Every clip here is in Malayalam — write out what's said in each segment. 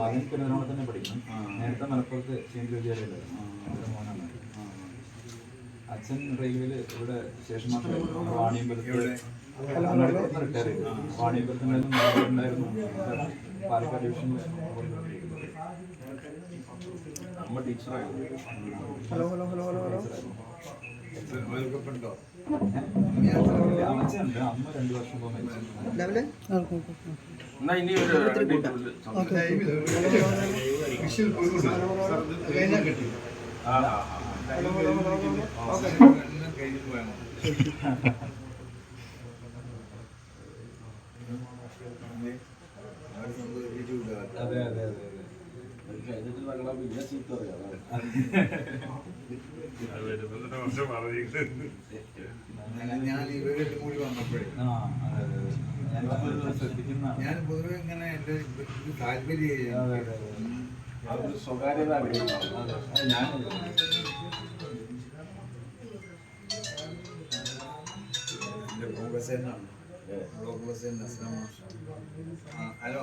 മകൻ പെരുന്നോടെ തന്നെ പഠിക്കണം. നേരത്തെ മലപ്പുറത്ത് കേന്ദ്ര വിദ്യാലയമായിരുന്നു അവരുടെ മോനാണ്. അച്ഛൻ റെയിൽവേയിൽ ഇവിടെ ശേഷം മാത്രം വാണിയമ്പലത്തിൽ? റിട്ടയർ ചെയ്തു. വാണിയമ്പലത്തിൽ ഉണ്ടായിരുന്നു പാലക്കാട് ഡിവിഷനിൽ അമ്മ ടീച്ചറായിരുന്നു hello hello hello hello hello. അതെ അതെ അതെ കഴിഞ്ഞിട്ട് ഞങ്ങളെ പിന്നെ ചീത്ത പറയാം. ഞാൻ ഇവരുടെ കൂടി വന്നപ്പോഴേ. ഞാൻ പൊതുവെ ഇങ്ങനെ എന്റെ താല്പര്യം സ്വകാര്യത ഞാൻ ബ്ലോക്ക് ബസ്സേനാണ് ബ്ലോക്ക് ബസ്സേന്റെ അസ്ലാം ആ ഹലോ.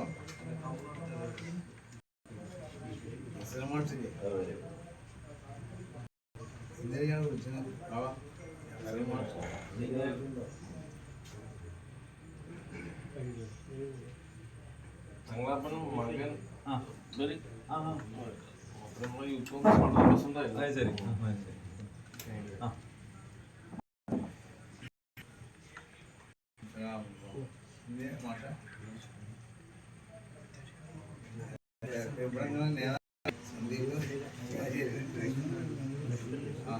അസ്ലാം മാഷില്ലേ എന്തിനാണ് വിളിച്ചത്? മാഷ് ഞങ്ങളപ്പനും മകൻ നമ്മളെ യൂത്ത് കോൺഗ്രസ് മണ്ഡലം പ്രസിഡന്റ് ആയിരുന്നു ശരി. ആ, അത് ശരി ആ അസ്സലാം ഇല്ലേ മാഷ ഇവിടെ ഇങ്ങനെ നേതാ സന്ദീപ് ആ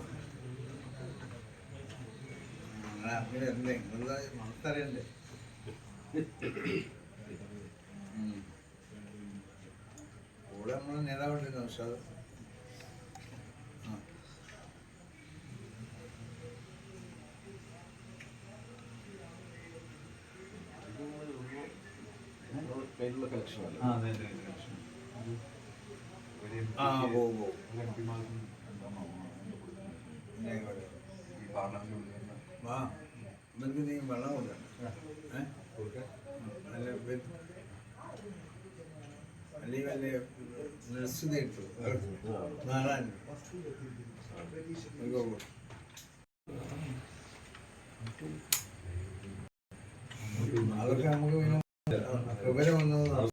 നിങ്ങളെ അങ്ങനെ വരണ്ടേ നിങ്ങളുടെ മനസ്സറിയണ്ടേ ഉം. കൂടെ നമ്മളെ നേതാവുണ്ടല്ലോ ഉഷാദ് ആ പേരുള്ള കളക്ഷൻ അല്ല ആ അതെ അതെ അതെ ആ പോകും പോകും ഒരു എം പക്ഷെ അത് പിന്നെ ആയിക്കോട്ടെ. ഈ പാർലമെന്റിൽ ഉള്ള വാ ഇവർക്ക് നീ വെള്ളം കൊടുക്കണം ഏ? കൊടുക്കാൻ അല്ല ഇവർ അല്ലെങ്കിൽ നഴ്സ് നേട്ടു നാളാൻ അതൊക്കെ നമുക്ക് വിവരം വന്നത്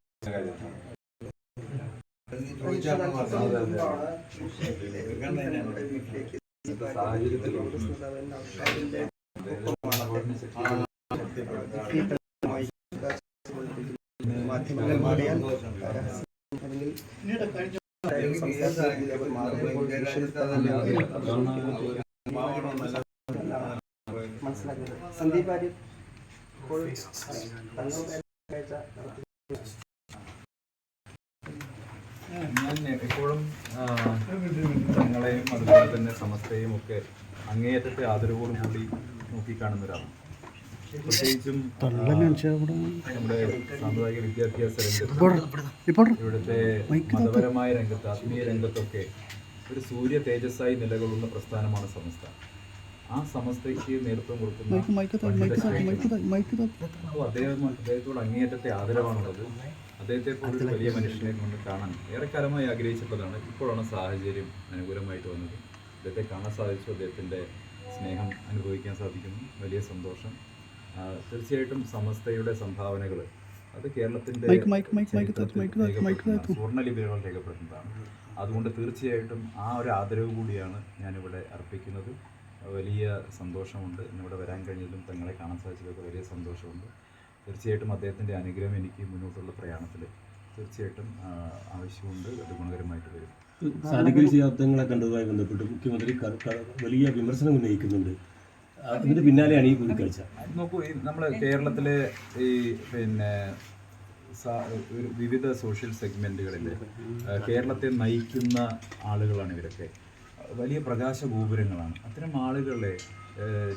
സാഹചര്യത്തിൽ മാധ്യമങ്ങൾ മാറിയാൽ മനസ്സിലാക്കുന്നത് സന്ദീപ് ആര്യ ഞാൻ എപ്പോഴും തങ്ങളെയും അതുപോലെ തന്നെ സമസ്തയും ഒക്കെ അങ്ങേയറ്റത്തെ ആദരവോടും കൂടി നോക്കിക്കാണുന്ന ഒരാളാണ് പ്രത്യേകിച്ചും നമ്മുടെ സാമുദായിക വിദ്യാഭ്യാസ രംഗത്ത് ഇവിടുത്തെ മതപരമായ രംഗത്ത് ആത്മീയ രംഗത്തൊക്കെ ഒരു സൂര്യ തേജസ്സായി നിലകൊള്ളുന്ന പ്രസ്ഥാനമാണ് സമസ്ത. ആ സമസ്തയ്ക്ക് നേതൃത്വം കൊടുക്കുന്ന അദ്ദേഹം അദ്ദേഹത്തോട് അങ്ങേയറ്റത്തെ ആദരവാണുള്ളത്. അദ്ദേഹത്തെ പോലെ ഒരു വലിയ മനുഷ്യനെ കൊണ്ട് കാണാൻ ഏറെക്കാലമായി ആഗ്രഹിച്ചപ്പോഴാണ് ഇപ്പോഴാണ് സാഹചര്യം അനുകൂലമായിട്ട് വന്നത്. അദ്ദേഹത്തെ കാണാൻ സാധിച്ചു അദ്ദേഹത്തിന്റെ സ്നേഹം അനുഭവിക്കാൻ സാധിക്കുന്നു. വലിയ സന്തോഷം. തീർച്ചയായിട്ടും സമസ്തയുടെ സംഭാവനകൾ. അത് കേരളത്തിന്റെ സ്വർണലിപികൾ രേഖപ്പെടുത്തുന്നതാണ്. അതുകൊണ്ട് തീർച്ചയായിട്ടും ആ ഒരു ആദരവ് കൂടിയാണ് ഞാനിവിടെ അർപ്പിക്കുന്നത്. വലിയ സന്തോഷമുണ്ട്. ഇന്നിവിടെ വരാൻ കഴിഞ്ഞതിലും തങ്ങളെ കാണാൻ സാധിച്ചതൊക്കെ വലിയ സന്തോഷമുണ്ട്. തീർച്ചയായിട്ടും അദ്ദേഹത്തിന്റെ അനുഗ്രഹം എനിക്ക് മുന്നോട്ടുള്ള പ്രയാണത്തിൽ തീർച്ചയായിട്ടും ആവശ്യമുണ്ട്. അത് ഗുണകരമായിട്ട് വരും. സാധിക്കൽ ചെയ്യാത്തങ്ങളെ കണ്ടതുമായി ബന്ധപ്പെട്ട് മുഖ്യമന്ത്രി വലിയ വിമർശനം ഉന്നയിക്കുന്നുണ്ട്. അതിന്റെ പിന്നാലെയാണ് ഈ കൂടിക്കാഴ്ച നോക്കൂ നമ്മൾ കേരളത്തിൽ കേരളത്തിലെ ഈ പിന്നെ ഒരു വിവിധ സോഷ്യൽ സെഗ്മെന്റുകളിൽ കേരളത്തെ നയിക്കുന്ന ആളുകളാണ് ഇവരൊക്കെ. വലിയ പ്രകാശ ഗോപുരങ്ങളാണ് അത്തരം ആളുകളെ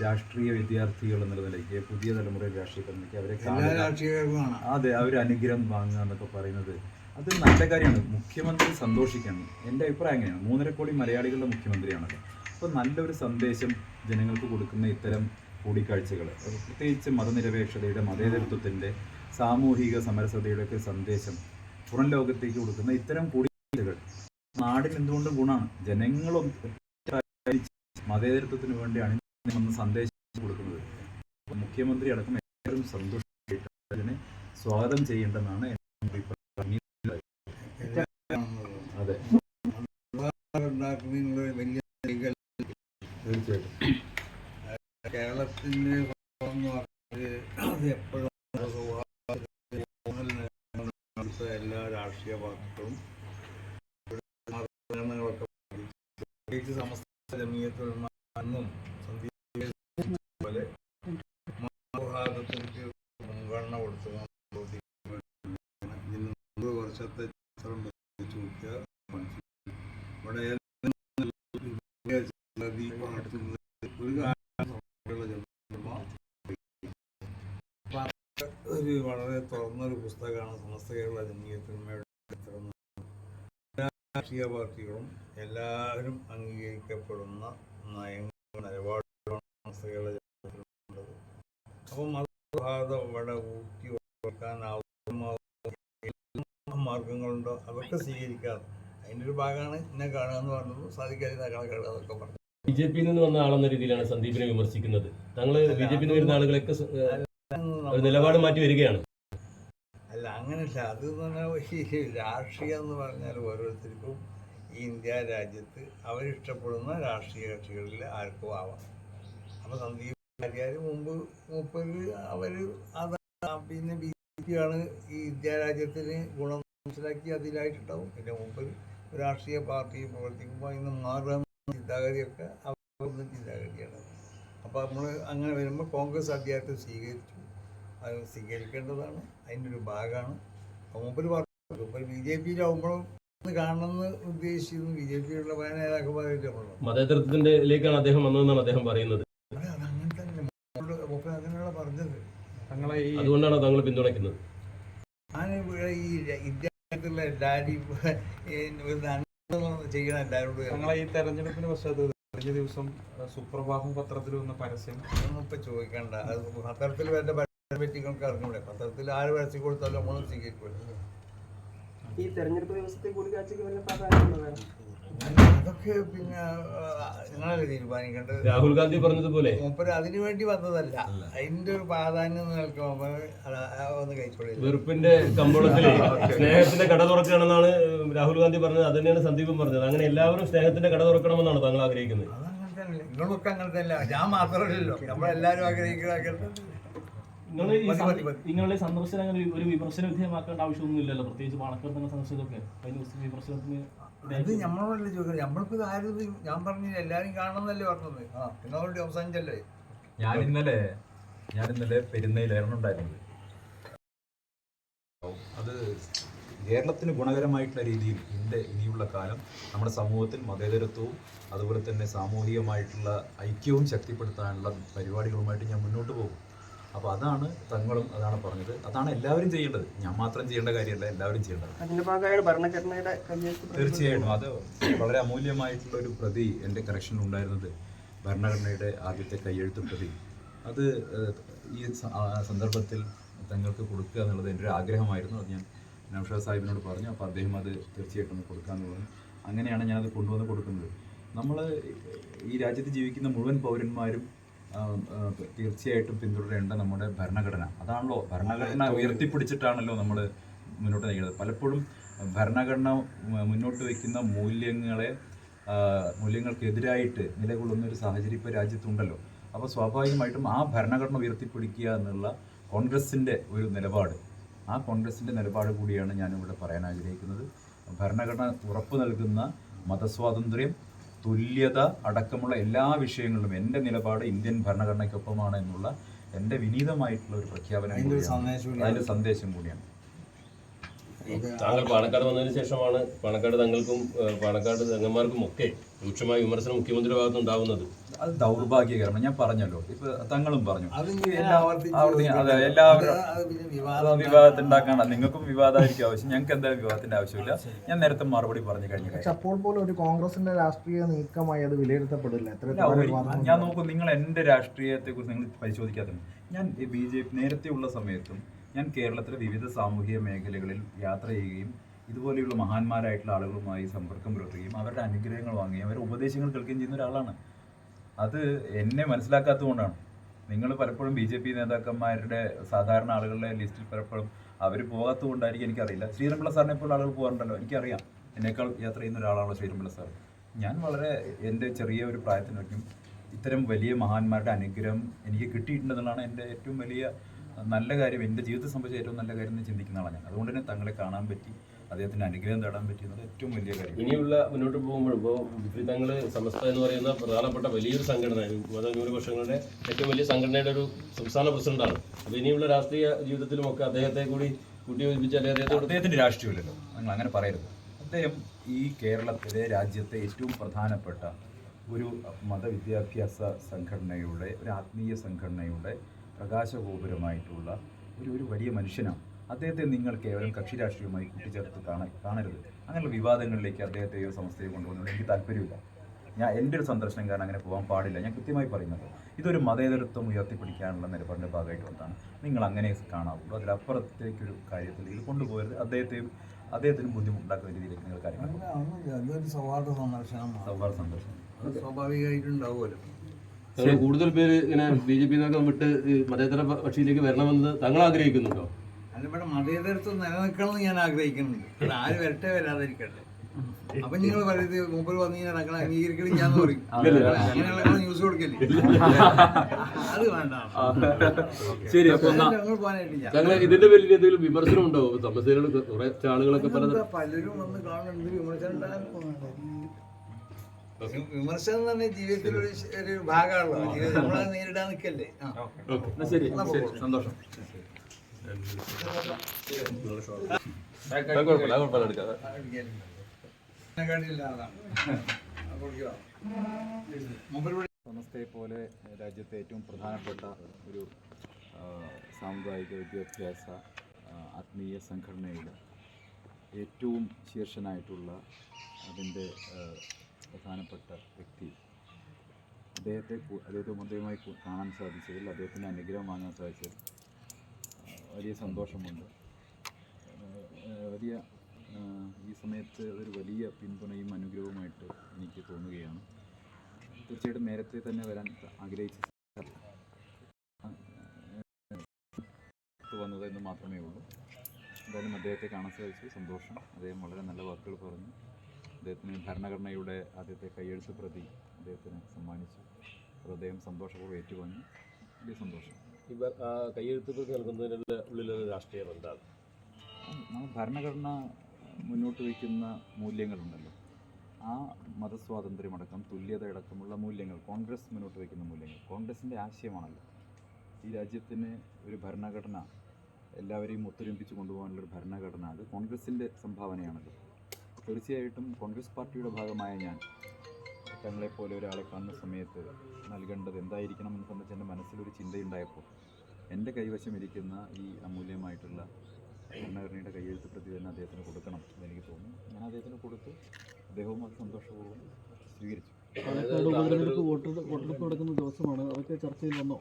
രാഷ്ട്രീയ വിദ്യാർത്ഥികൾ എന്നുള്ള നിലയ്ക്ക് പുതിയ തലമുറ രാഷ്ട്രീയത്തിലേക്ക് അവരെ അതെ അവർ അനുഗ്രഹം വാങ്ങുക എന്നൊക്കെ പറയുന്നത് അത് നല്ല കാര്യമാണ്. മുഖ്യമന്ത്രി സന്തോഷിക്കണം. എന്റെ അഭിപ്രായം എങ്ങനെയാണ് മൂന്നര കോടി മലയാളികളുടെ മുഖ്യമന്ത്രിയാണല്ലോ അപ്പോൾ നല്ലൊരു സന്ദേശം ജനങ്ങൾക്ക് കൊടുക്കുന്ന ഇത്തരം കൂടിക്കാഴ്ചകൾ പ്രത്യേകിച്ച് മതനിരപേക്ഷതയുടെ മതേതരത്വത്തിന്റെ സാമൂഹിക സമരസതയുടെ ഒക്കെ സന്ദേശം പുറം ലോകത്തേക്ക് കൊടുക്കുന്ന ഇത്തരം കൂടിക്കാഴ്ചകൾ. നാടിന് എന്തുകൊണ്ടും ഗുണമാണ്. ജനങ്ങളും മതേതരത്വത്തിന് വേണ്ടിയാണ് വന്ന സന്ദേശം കൊടുക്കുന്നത്. മുഖ്യമന്ത്രി അടക്കം എല്ലാവരും സന്തോഷമായിട്ട് അതിനെ സ്വാഗതം ചെയ്യേണ്ടെന്നാണ് അഭിപ്രായം. അതെ. വലിയ ലീഗൽ തീർച്ചയായിട്ടും കേരളത്തിന്റെ എന്ന് പറഞ്ഞാൽ അത് എപ്പോഴും സൗഹാർദ്ദത്തിൽ ഊന്നൽ നൽകുന്ന എല്ലാ രാഷ്ട്രീയ പാർട്ടികളും മതങ്ങളൊക്കെ പ്രത്യേകിച്ച് സമസ്ത ജമീയത്തുലമ അന്നും സന്ദീപ് പോലെ സൗഹാർദ്ദത്തിലേക്ക് മുൻഗണന കൊടുത്തു ഇതിന് പരിശോധിച്ച് നോക്കിയാൽ മനസ്സിലാവും. ഇവിടെ ഒരു വളരെ തുറന്നൊരു പുസ്തകമാണ് സമസ്ത കേരള ചരിത്രം എല്ലാ രാഷ്ട്രീയ പാർട്ടികളും എല്ലാവരും അംഗീകരിക്കപ്പെടുന്ന നയങ്ങളും നിലപാടുകളാണ് സമസ്ത കേരള ജമീയത്തിനുള്ളത് അപ്പം മതസൗഹാർദ്ദം ഇവിടെ ഊട്ടി ഉറക്കാൻ ആവശ്യമാവുന്ന മാർഗങ്ങളുണ്ടോ? അതൊക്കെ സ്വീകരിക്കാറ് അതിന്റെ ഒരു ഭാഗമാണ് എന്നെ കാണുക എന്ന് പറഞ്ഞത്. സാധിക്കാതെ നേക്കാളെ കാണുക എന്നൊക്കെ പറഞ്ഞു. ബി ജെ പിയിൽ നിന്ന് വന്ന ആളെന്ന രീതിയിലാണ് സന്ദീപിനെ വിമർശിക്കുന്നത്. താങ്കൾ ബി ജെ പിന്ന് വരുന്ന ആളുകളൊക്കെ നിലപാട് മാറ്റി വരികയാണ്. അല്ല അങ്ങനെയല്ല. അത് എന്ന് പറഞ്ഞാൽ ഈ രാഷ്ട്രീയം എന്ന് പറഞ്ഞാൽ ഓരോരുത്തർക്കും ഈ ഇന്ത്യ രാജ്യത്ത് അവരിഷ്ടപ്പെടുന്ന രാഷ്ട്രീയ കക്ഷികളിൽ ആർക്കും ആവാം. അപ്പോൾ സന്ദീപ് ആര്യാർ മുമ്പ് മൂപ്പര് അവർ അത് പിന്നെ ബി ജെ പി ആണ് ഈ ഇന്ത്യ രാജ്യത്തിന് ഗുണം മനസ്സിലാക്കി അതിലായിട്ടുണ്ടാവും. പിന്നെ മുമ്പ് രാഷ്ട്രീയ പാർട്ടി പ്രവർത്തിക്കുമ്പോൾ ഇന്ന് മാറുക ചിന്താഗതിയൊക്കെ അവരുടെ ചിന്താഗതിയാണ്. അപ്പോൾ നമ്മൾ അങ്ങനെ വരുമ്പോൾ കോൺഗ്രസ് അധികാരത്തെ സ്വീകരിച്ചു. അത് സ്വീകരിക്കേണ്ടതാണ്. അതിന്റെ ഒരു ഭാഗമാണ് മുമ്പിൽ പറഞ്ഞു ഇപ്പോൾ ബി ജെ പിയിലാവുമ്പോഴും ഒന്ന് കാണണമെന്ന് ഉദ്ദേശിക്കുന്നു ബി ജെ പിയുള്ള പല നേതാക്കന്മാരായിട്ട് നമ്മളുണ്ട് മതേതരത്വത്തിന്റെ ലേക്കാണ് അദ്ദേഹം വന്നതെന്നാണ് അദ്ദേഹം പറയുന്നത്. അതെ അത് അങ്ങനെ തന്നെ അങ്ങനെയുള്ള പറഞ്ഞത്. തങ്ങളെ ഈ അതുകൊണ്ടാണ് താങ്കൾ പിന്തുണയ്ക്കുന്നത്. ഞാൻ ഇവിടെ ഈ ചെയ്യണം എല്ലാവരോടും ഈ തെരഞ്ഞെടുപ്പിന് പശ്ചാത്തലത്തിൽ കഴിഞ്ഞ ദിവസം സുപ്രഭാതം പത്രത്തിൽ വന്ന പരസ്യം. ഇപ്പൊ ഇപ്പം ചോദിക്കണ്ട. അത് പത്രത്തിൽ വേണ്ട പറ്റി നമുക്ക് അറിഞ്ഞൂടെ. പത്രത്തിൽ ആര് പരസ്യം കൊടുത്താലും നമ്മൾ സ്വീകരിക്കൂടെ ഈ തെരഞ്ഞെടുപ്പ് ദിവസത്തെ കൂടിക്കാഴ്ചക്ക് വല്ല പ്രാധാന്യമുള്ളതാണ് അതൊക്കെ പിന്നെ ആ, നിങ്ങളല്ലേ തീരുമാനിക്കേണ്ടത്? രാഹുൽ ഗാന്ധി പറഞ്ഞതുപോലെ. മൂപ്പര് അതിനു വേണ്ടി വന്നതല്ല. അതിന്റെ ഒരു പ്രാധാന്യം നിൽക്കുമ്പോൾ ഒന്ന് കഴിച്ചോളി വെറുപ്പിന്റെ കമ്പോളത്തിലെ സ്നേഹത്തിന്റെ കട തുറക്കണമെന്നാണ് രാഹുൽ ഗാന്ധി പറഞ്ഞത്. അത് തന്നെയാണ് സന്ദീപും പറഞ്ഞത്. അങ്ങനെ എല്ലാവരും സ്നേഹത്തിന്റെ കട തുറക്കണമെന്നാണ് താങ്കൾ ആഗ്രഹിക്കുന്നത്. നിങ്ങളൊക്കെ അങ്ങനെ തന്നെ ഞാൻ മാത്രമല്ലല്ലോ. നമ്മളെല്ലാവരും ആഗ്രഹിക്കുന്ന. നിങ്ങളുടെ സന്ദർശനം അങ്ങനെ ഒരു വിമർശന വിധേയമാക്കേണ്ട ആവശ്യമൊന്നുമില്ലല്ലോ. പ്രത്യേകിച്ച് പാണക്കാർ തന്നെ സന്ദർശിച്ചതൊക്കെ. അതിന് വിമർശനത്തിന് അത് നമ്മളോടല്ലേ ചോദിക്കുന്നത്? നമ്മൾക്ക് ആരും ഞാൻ പറഞ്ഞു എല്ലാരും കാണണമെന്നല്ലേ പറഞ്ഞത്. ആ നിങ്ങളോട് അവസാനിച്ചല്ലേ ഞാൻ ഇന്നലെ ഞാൻ ഇന്നലെ പെരുന്നയിലായിരുന്നു ഉണ്ടായിരുന്നത് അത് കേരളത്തിന് ഗുണകരമായിട്ടുള്ള രീതിയിൽ ഇതിന്റെ ഇനിയുള്ള കാലം നമ്മുടെ സമൂഹത്തിൽ മതേതരത്വവും അതുപോലെ തന്നെ സാമൂഹികമായിട്ടുള്ള ഐക്യവും ശക്തിപ്പെടുത്താനുള്ള പരിപാടികളുമായിട്ട് ഞാൻ മുന്നോട്ട് പോകും. അപ്പോൾ അതാണ് തങ്ങളും അതാണ് പറഞ്ഞത്. അതാണ് എല്ലാവരും ചെയ്യേണ്ടത്. ഞാൻ മാത്രം ചെയ്യേണ്ട കാര്യമല്ല എല്ലാവരും ചെയ്യേണ്ടത്. അതിന്റെ ഭരണഘടനയുടെ തീർച്ചയായിട്ടും. അത് വളരെ അമൂല്യമായിട്ടുള്ള ഒരു പ്രതി എന്റെ കറക്ഷനിൽ ഉണ്ടായിരുന്നത് ഭരണഘടനയുടെ ആദ്യത്തെ കയ്യെഴുത്ത് പ്രതി. അത് ഈ സന്ദർഭത്തിൽ തങ്ങൾക്ക് കൊടുക്കുക എന്നുള്ളത് എന്റെ ഒരു ആഗ്രഹമായിരുന്നു. അത് ഞാൻ നൌഷാദ് സാഹിബിനോട് പറഞ്ഞു. അപ്പോൾ അദ്ദേഹം അത് തീർച്ചയായിട്ടും കൊടുക്കാമെന്ന് പറഞ്ഞു അങ്ങനെയാണ് ഞാനത് കൊണ്ടുവന്ന് കൊടുക്കുന്നത്. നമ്മൾ ഈ രാജ്യത്ത് ജീവിക്കുന്ന മുഴുവൻ പൗരന്മാരും തീർച്ചയായിട്ടും പിന്തുടരേണ്ട നമ്മുടെ ഭരണഘടന. അതാണല്ലോ ഭരണഘടന ഉയർത്തിപ്പിടിച്ചിട്ടാണല്ലോ നമ്മൾ മുന്നോട്ട് നയിക്കുന്നത് പലപ്പോഴും ഭരണഘടന മുന്നോട്ട് വയ്ക്കുന്ന മൂല്യങ്ങളെ മൂല്യങ്ങൾക്കെതിരായിട്ട് നിലകൊള്ളുന്ന ഒരു സാഹചര്യം ഇപ്പോൾ രാജ്യത്തുണ്ടല്ലോ. അപ്പോൾ സ്വാഭാവികമായിട്ടും ആ ഭരണഘടന ഉയർത്തിപ്പിടിക്കുക എന്നുള്ള കോൺഗ്രസിന്റെ ഒരു നിലപാട്. ആ കോൺഗ്രസിന്റെ നിലപാട് കൂടിയാണ് ഞാനിവിടെ പറയാൻ ആഗ്രഹിക്കുന്നത് ഭരണഘടന ഉറപ്പ് നൽകുന്ന മതസ്വാതന്ത്ര്യം തുല്യത അടക്കമുള്ള എല്ലാ വിഷയങ്ങളിലും എന്റെ നിലപാട് ഇന്ത്യൻ ഭരണഘടനയ്ക്കൊപ്പമാണ് എന്നുള്ള എന്റെ വിനീതമായിട്ടുള്ള ഒരു പ്രഖ്യാപനം. അതിന്റെ സന്ദേശം കൂടിയാണ് താങ്കൾ പാണക്കാട് വന്നതിന് ശേഷമാണ് പാണക്കാട് തങ്ങൾക്കും പാണക്കാട് തങ്ങന്മാർക്കും ഒക്കെ രൂക്ഷമായ വിമർശനം മുഖ്യമന്ത്രിയുടെ ഭാഗത്ത് ഉണ്ടാവുന്നത്. അത് ദൗർഭാഗ്യകരമാണ്. ഞാൻ പറഞ്ഞല്ലോ. ഇപ്പൊ തങ്ങളും പറഞ്ഞു. അത് എല്ലാവരും വിവാദത്തിണ്ടാക്കാണ് നിങ്ങൾക്കും വിവാദമായിരിക്കും ആവശ്യം. ഞങ്ങൾക്ക് എന്തായാലും വിവാദത്തിന്റെ ആവശ്യമില്ല. ഞാൻ നേരത്തെ മറുപടി പറഞ്ഞു കഴിഞ്ഞു പക്ഷെ അപ്പോൾ പോലും ഒരു കോൺഗ്രസിന്റെ രാഷ്ട്രീയ നീക്കമായി അത് വിലയിരുത്തപ്പെടില്ല. ഞാൻ നോക്കൂ നിങ്ങൾ എന്റെ രാഷ്ട്രീയത്തെ കുറിച്ച് നിങ്ങൾ പരിശോധിക്കാത്ത ഞാൻ ബി ജെ പി നേരത്തെ ഉള്ള സമയത്തും ഞാൻ കേരളത്തിലെ വിവിധ സാമൂഹിക മേഖലകളിൽ യാത്ര ചെയ്യുകയും ഇതുപോലെയുള്ള മഹാന്മാരായിട്ടുള്ള ആളുകളുമായി സമ്പർക്കം പുലർത്തുകയും അവരുടെ അനുഗ്രഹങ്ങൾ വാങ്ങുകയും അവരുടെ ഉപദേശങ്ങൾ കേൾക്കുകയും ചെയ്യുന്ന ഒരാളാണ്. അത് എന്നെ മനസ്സിലാക്കാത്തതുകൊണ്ടാണ്. നിങ്ങൾ പലപ്പോഴും ബി ജെ പി നേതാക്കന്മാരുടെ സാധാരണ ആളുകളുടെ ലിസ്റ്റിൽ പലപ്പോഴും അവർ പോകാത്തതുകൊണ്ടായിരിക്കും എനിക്കറിയില്ല. ശ്രീരംപിള്ള സാറിനെ ഇപ്പോൾ ആളുകൾ പോകാറുണ്ടല്ലോ എനിക്കറിയാം. എന്നേക്കാൾ യാത്ര ചെയ്യുന്ന ഒരാളാണല്ലോ ശ്രീരംപിള്ള സാർ ഞാൻ വളരെ എന്റെ ചെറിയ ഒരു പ്രായത്തിനൊക്കെ ഇത്തരം വലിയ മഹാന്മാരുടെ അനുഗ്രഹം എനിക്ക് കിട്ടിയിട്ടുണ്ടെന്നുള്ളതാണ് എന്റെ ഏറ്റവും വലിയ നല്ല കാര്യം എന്റെ ജീവിതത്തിൽ സംബന്ധിച്ച ഏറ്റവും നല്ല കാര്യം എന്ന് ചിന്തിക്കുന്ന ആളാണ് ഞാൻ. അതുകൊണ്ട് തന്നെ തങ്ങളെ കാണാൻ പറ്റി അദ്ദേഹത്തിന് അനുഗ്രഹം തേടാൻ പറ്റി എന്നത് ഏറ്റവും വലിയ കാര്യം. ഇനിയുള്ള മുന്നോട്ട് പോകുമ്പോൾ ഇപ്പോൾ വിപരീതങ്ങൾ സമസ്ത എന്ന് പറയുന്ന പ്രധാനപ്പെട്ട വലിയൊരു സംഘടന മതന്യൂനപക്ഷങ്ങളുടെ ഏറ്റവും വലിയ സംഘടനയുടെ ഒരു സംസ്ഥാന പ്രസിഡന്റാണ്. അപ്പോൾ ഇനിയുള്ള രാഷ്ട്രീയ ജീവിതത്തിലുമൊക്കെ അദ്ദേഹത്തെ കൂടി കൂട്ടിയോജിപ്പിച്ച് അദ്ദേഹത്തെ അദ്ദേഹത്തോട് അദ്ദേഹത്തിന്റെ രാഷ്ട്രീയമില്ലല്ലോ. നിങ്ങൾ അങ്ങനെ പറയരുത്. അദ്ദേഹം ഈ കേരളത്തിലെ രാജ്യത്തെ ഏറ്റവും പ്രധാനപ്പെട്ട ഒരു മതവിദ്യാഭ്യാസ സംഘടനയുടെ ഒരു ആത്മീയ സംഘടനയുടെ പ്രകാശഗോപുരമായിട്ടുള്ള ഒരു ഒരു വലിയ മനുഷ്യനാണ്. അദ്ദേഹത്തെ നിങ്ങൾ കേവലം കക്ഷി രാഷ്ട്രീയമായി കൂട്ടിച്ചേർത്ത് കാണ കാണരുത്. അങ്ങനെയുള്ള വിവാദങ്ങളിലേക്ക് അദ്ദേഹത്തെയോ സംസ്ഥയോ കൊണ്ടുപോകുന്നത് എനിക്ക് താല്പര്യമില്ല. ഞാൻ എന്റെ ഒരു സന്ദർശനം കാരണം അങ്ങനെ പോകാൻ പാടില്ല. ഞാൻ കൃത്യമായി പറയുന്നത് ഇതൊരു മതേതരത്വം ഉയർത്തിപ്പിടിക്കാനുള്ള നിലപാടിന്റെ ഭാഗമായിട്ട് വന്നതാണ്. നിങ്ങൾ അങ്ങനെ കാണാവുള്ളൂ അതിലപ്പുറത്തേക്കൊരു കാര്യത്തിൽ ഇത് കൊണ്ടുപോയത് അദ്ദേഹത്തെയും അദ്ദേഹത്തിനും ബുദ്ധിമുട്ടുണ്ടാക്കുന്ന രീതിയിലേക്ക് നിങ്ങൾ കാര്യങ്ങൾ സൗഹാർദ്ദ സന്ദർശനം സൗഹാർദ്ദ സന്ദർശനം. സ്വാഭാവികമായിട്ടുണ്ടാവുമല്ലോ കൂടുതൽ പേര് ഇങ്ങനെ ബി ജെ പി വിട്ട് മതേതര കക്ഷിയിലേക്ക് വരണമെന്ന് താങ്കൾ ആഗ്രഹിക്കുന്നുണ്ടോ? അല്ല ഇവിടെ മതേതരത്വം നിലനിൽക്കണമെന്ന് ഞാൻ ആഗ്രഹിക്കുന്നുണ്ട്. അത് ആര് വരട്ടെ വരാതിരിക്കട്ടെ. അപ്പൊ നിങ്ങൾ പറയുന്നത് മുമ്പിൽ വന്നു കഴിഞ്ഞാൽ ഞങ്ങൾ അംഗീകരിക്കണം ഞാൻ പറയും അങ്ങനെയുള്ള ന്യൂസ് കൊടുക്കല്ലേ? അത് വേണ്ട. ശരി ഞങ്ങൾ ഇതിന്റെ പേരിൽ എന്തെങ്കിലും വിമർശനം ഉണ്ടോ സമസ്യകൾ കുറെ ആളുകളൊക്കെ പലരും വന്ന് കാണുന്നുണ്ട് വിമർശനം ഉണ്ടാകാൻ പോകുന്നുണ്ട്. വി- വിമർശനം ജീവിതത്തിൽ ഒരു ഒരു ഭാഗമാണല്ലോ. ജീവിതം നമ്മളത് നേരിടാൻ നിൽക്കല്ലേ? ശരി. ശരി. സന്തോഷം. സമസ്തയെ പോലെ രാജ്യത്തെ ഏറ്റവും പ്രധാനപ്പെട്ട ഒരു സാമുദായിക വിദ്യാഭ്യാസ ആത്മീയ സംഘടനയുടെ ഏറ്റവും ശീർഷനായിട്ടുള്ള അതിന്റെ പ്രധാനപ്പെട്ട വ്യക്തി. അദ്ദേഹത്തെ അദ്ദേഹത്തെ മുദ്രയുമായി കാണാൻ സാധിച്ചതിൽ അദ്ദേഹത്തിന്റെ അനുഗ്രഹം വാങ്ങാൻ സാധിച്ചതിൽ വലിയ സന്തോഷമുണ്ട്. വലിയ ഈ സമയത്ത് ഒരു വലിയ പിന്തുണയും അനുഗ്രഹവുമായിട്ട് എനിക്ക് തോന്നുകയാണ്. തീർച്ചയായിട്ടും നേരത്തെ തന്നെ വരാൻ ആഗ്രഹിച്ച വന്നത് എന്ന് മാത്രമേ ഉള്ളൂ. എന്തായാലും അദ്ദേഹത്തെ കാണാൻ സാധിച്ചു. സന്തോഷം. അദ്ദേഹം വളരെ നല്ല വാക്കുകൾ പറഞ്ഞു. അദ്ദേഹത്തിന് ഭരണഘടനയുടെ ആദ്യത്തെ കയ്യെഴുത്ത് പ്രതി അദ്ദേഹത്തിന് സമ്മാനിച്ചു. അത് അദ്ദേഹം സന്തോഷപൂർവം ഏറ്റുവാങ്ങി. വലിയ സന്തോഷം. ഇവർ കയ്യെഴുത്ത് പ്രതി നൽകുന്നതിനുള്ള ഉള്ളിലൊരു രാഷ്ട്രീയം എന്താണ്? നമ്മൾ ഭരണഘടന മുന്നോട്ട് വയ്ക്കുന്ന മൂല്യങ്ങളുണ്ടല്ലോ. ആ മതസ്വാതന്ത്ര്യമടക്കം തുല്യതയടക്കമുള്ള മൂല്യങ്ങൾ കോൺഗ്രസ് മുന്നോട്ട് വയ്ക്കുന്ന മൂല്യങ്ങൾ കോൺഗ്രസിന്റെ ആശയമാണല്ലോ. ഈ രാജ്യത്തിന് ഒരു ഭരണഘടന എല്ലാവരെയും ഒത്തൊരുമിപ്പിച്ച് കൊണ്ടുപോകാനുള്ളൊരു ഭരണഘടന അത് കോൺഗ്രസിന്റെ സംഭാവനയാണല്ലോ. തീർച്ചയായിട്ടും കോൺഗ്രസ് പാർട്ടിയുടെ ഭാഗമായ ഞാൻ തങ്ങളെപ്പോലെ ഒരാളെ കാണുന്ന സമയത്ത് നൽകേണ്ടത് എന്തായിരിക്കണം എന്ന് സംബന്ധിച്ച് എന്റെ മനസ്സിലൊരു ചിന്തയുണ്ടായപ്പോൾ എന്റെ കൈവശം ഇരിക്കുന്ന ഈ അമൂല്യമായിട്ടുള്ള ഭരണഘടനയുടെ കയ്യെഴുത്ത് പ്രതി തന്നെ അദ്ദേഹത്തിന് കൊടുക്കണം എന്ന് എനിക്ക് തോന്നി. ഞാൻ അദ്ദേഹത്തിന് കൊടുത്ത് അദ്ദേഹവും അത് സന്തോഷപൂർവം സ്വീകരിച്ചു. ഉപതെരഞ്ഞെടുപ്പ് വോട്ടെടുപ്പ് നടക്കുന്ന ദിവസമാണ്. അതൊക്കെ ചർച്ചയിൽ വന്നോ?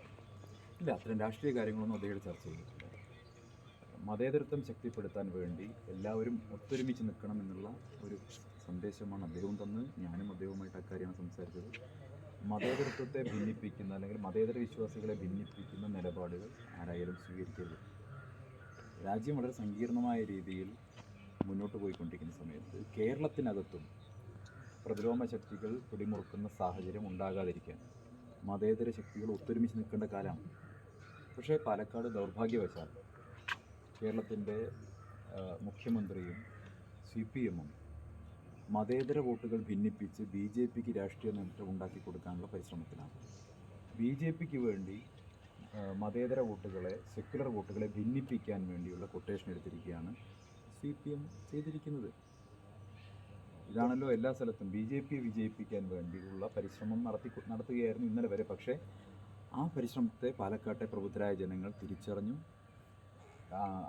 ഇല്ല അത്തരം രാഷ്ട്രീയ കാര്യങ്ങളൊന്നും അദ്ദേഹം ചർച്ച ചെയ്തിട്ടില്ല. മതേതരത്വം ശക്തിപ്പെടുത്താൻ വേണ്ടി എല്ലാവരും ഒത്തൊരുമിച്ച് നിൽക്കണം എന്നുള്ള ഒരു സന്ദേശമാണ് അദ്ദേഹം തന്ന്. ഞാനും അദ്ദേഹവുമായിട്ട് അക്കാര്യമാണ് സംസാരിച്ചത്. മതേതരത്വത്തെ ഭിന്നിപ്പിക്കുന്ന അല്ലെങ്കിൽ മതേതര വിശ്വാസികളെ ഭിന്നിപ്പിക്കുന്ന നിലപാടുകൾ ആരായാലും സ്വീകരിക്കരുത്. രാജ്യം വളരെ സങ്കീർണമായ രീതിയിൽ മുന്നോട്ട് പോയിക്കൊണ്ടിരിക്കുന്ന സമയത്ത് കേരളത്തിനകത്തും പ്രതിലോമ ശക്തികൾ പിടിമുറുക്കുന്ന സാഹചര്യം ഉണ്ടാകാതിരിക്കാൻ മതേതര ശക്തികൾ ഒത്തൊരുമിച്ച് നിൽക്കേണ്ട കാലമാണ്. പക്ഷേ പാലക്കാട് ദൗർഭാഗ്യവശാൽ കേരളത്തിന്റെ മുഖ്യമന്ത്രിയും സി പി എമ്മും മതേതര വോട്ടുകൾ ഭിന്നിപ്പിച്ച് ബി ജെ പിക്ക് രാഷ്ട്രീയ നേതൃത്വം ഉണ്ടാക്കി കൊടുക്കാനുള്ള പരിശ്രമത്തിലാണ്. ബി ജെ പിക്ക് വേണ്ടി മതേതര വോട്ടുകളെ സെക്യുലർ വോട്ടുകളെ ഭിന്നിപ്പിക്കാൻ വേണ്ടിയുള്ള കൊട്ടേഷൻ എടുത്തിരിക്കുകയാണ് സി പി എം ചെയ്തിരിക്കുന്നത്. ഇതാണല്ലോ എല്ലാ സ്ഥലത്തും ബി ജെ പിയെ വിജയിപ്പിക്കാൻ വേണ്ടിയുള്ള പരിശ്രമം നടത്തി നടത്തുകയായിരുന്നു ഇന്നലെ വരെ. പക്ഷേ ആ പരിശ്രമത്തെ പാലക്കാട്ടെ പ്രബുദ്ധരായ ജനങ്ങൾ തിരിച്ചറിഞ്ഞു.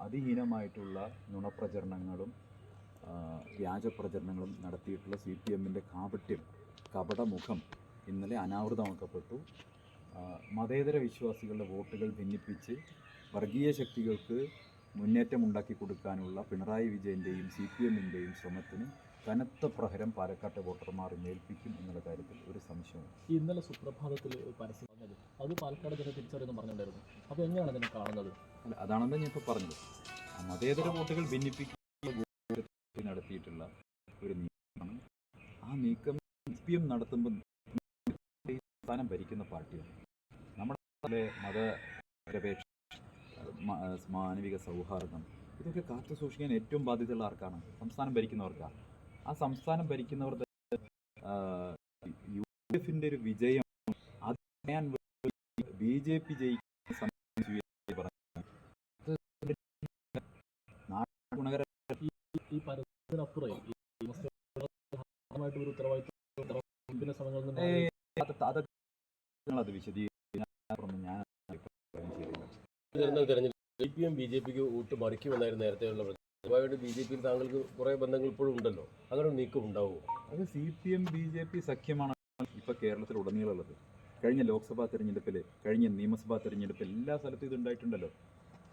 അതിഹീനമായിട്ടുള്ള നുണപ്രചരണങ്ങളും വ്യാജപ്രചരണങ്ങളും നടത്തിയിട്ടുള്ള സി പി എമ്മിന്റെ കാപട്യം കപടമുഖം ഇന്നലെ അനാവൃതമാക്കപ്പെട്ടു. മതേതര വിശ്വാസികളുടെ വോട്ടുകൾ ഭിന്നിപ്പിച്ച് വർഗീയ ശക്തികൾക്ക് മുന്നേറ്റം ഉണ്ടാക്കി കൊടുക്കാനുള്ള പിണറായി വിജയന്റെയും സി പി എമ്മിന്റെയും ശ്രമത്തിന് കനത്ത പ്രഹരം പാലക്കാട്ടെ വോട്ടർമാർ മേൽപ്പിക്കും എന്നുള്ള കാര്യത്തിൽ ഒരു സംശയമാണ് ഇന്നലെ സുപ്രഭാതത്തിൽ പരസ്യം അത് പാലക്കാട് ജനം തിരിച്ചറിയുന്നു പറഞ്ഞിട്ടുണ്ടായിരുന്നു. അപ്പോൾ എങ്ങനെയാണ് അതിനെ കാണുന്നത്? അല്ല അതാണെന്ന് ഞാൻ ഇപ്പോൾ പറഞ്ഞത്. മതേതര വോട്ടുകൾ ഭിന്നിപ്പിക്കുന്ന നടത്തിയിട്ടുള്ള ഒരു നീക്കമാണ്. ആ നീക്കം സി പി എം നടത്തുമ്പോൾ സ്ഥാനം ഭരിക്കുന്ന പാർട്ടിയാണ്. നമ്മുടെ മത മതനിരപേക്ഷ മാനവിക സൗഹാർദ്ദം ഇതൊക്കെ കാത്തു സൂക്ഷിക്കാൻ ഏറ്റവും ബാധ്യതയുള്ള ആർക്കാണ്? സംസ്ഥാനം ഭരിക്കുന്നവർക്കാണ് ആ സംസ്ഥാനം ഭരിക്കുന്നവർ യു ഡി എഫിന്റെ ഒരു വിജയം അത് ബി ജെ പി ജയിക്കുന്ന സമയം സ്വീകരിച്ച് പറഞ്ഞു. അത് നാടിന് ഗുണകര ഈ ഒരു ഉത്തരവാദിത്വം ഞാൻ C P M B J പിക്ക് വോട്ട് മറിക്കുമെന്നായിരുന്നു നേരത്തെയുള്ള. സ്വാഭാവികമായിട്ട് ബി ജെ പിയിൽ താങ്കൾക്ക് കുറേ ബന്ധങ്ങൾ ഇപ്പോഴും ഉണ്ടല്ലോ. അങ്ങനെ ഒരു നീക്കം ഉണ്ടാവുമോ? അത് C P M B J P സഖ്യമാണ് ഇപ്പോൾ കേരളത്തിൽ ഉടനീളമുള്ളത്. കഴിഞ്ഞ ലോക്സഭാ തെരഞ്ഞെടുപ്പിൽ കഴിഞ്ഞ നിയമസഭാ തെരഞ്ഞെടുപ്പിൽ എല്ലാ സ്ഥലത്തും ഇത് ഉണ്ടായിട്ടുണ്ടല്ലോ.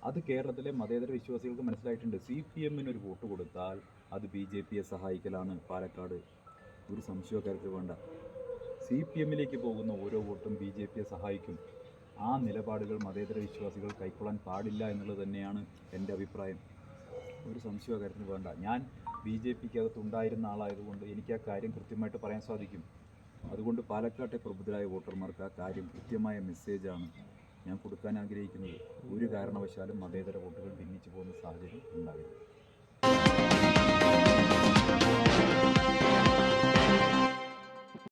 അത് കേരളത്തിലെ മതേതര വിശ്വാസികൾക്ക് മനസ്സിലായിട്ടുണ്ട്. സി പി എമ്മിന് ഒരു വോട്ട് കൊടുത്താൽ അത് ബി ജെ പിയെ സഹായിക്കലാണ്. പാലക്കാട് ഒരു സംശയക്കാർക്ക് വേണ്ട. സി പി എമ്മിലേക്ക് പോകുന്ന ഓരോ വോട്ടും ബി ജെ പിയെ സഹായിക്കും. ആ നിലപാടുകൾ മതേതര വിശ്വാസികൾ കൈക്കൊള്ളാൻ പാടില്ല എന്നുള്ളത് തന്നെയാണ് എന്റെ അഭിപ്രായം. ഒരു സംശയ കാര്യത്തിന് വേണ്ട. ഞാൻ ബി ജെ പിക്ക് അകത്ത് ഉണ്ടായിരുന്ന ആളായതുകൊണ്ട് എനിക്ക് ആ കാര്യം കൃത്യമായിട്ട് പറയാൻ സാധിക്കും. അതുകൊണ്ട് പാലക്കാട്ടെ പ്രബുദ്ധരായ വോട്ടർമാർക്ക് ആ കാര്യം കൃത്യമായ മെസ്സേജാണ് ഞാൻ കൊടുക്കാൻ ആഗ്രഹിക്കുന്നത് ഒരു കാരണവശാലും മതേതര വോട്ടുകൾ ഭിന്നിച്ചു പോകുന്ന സാഹചര്യം ഉണ്ടാകരുത്.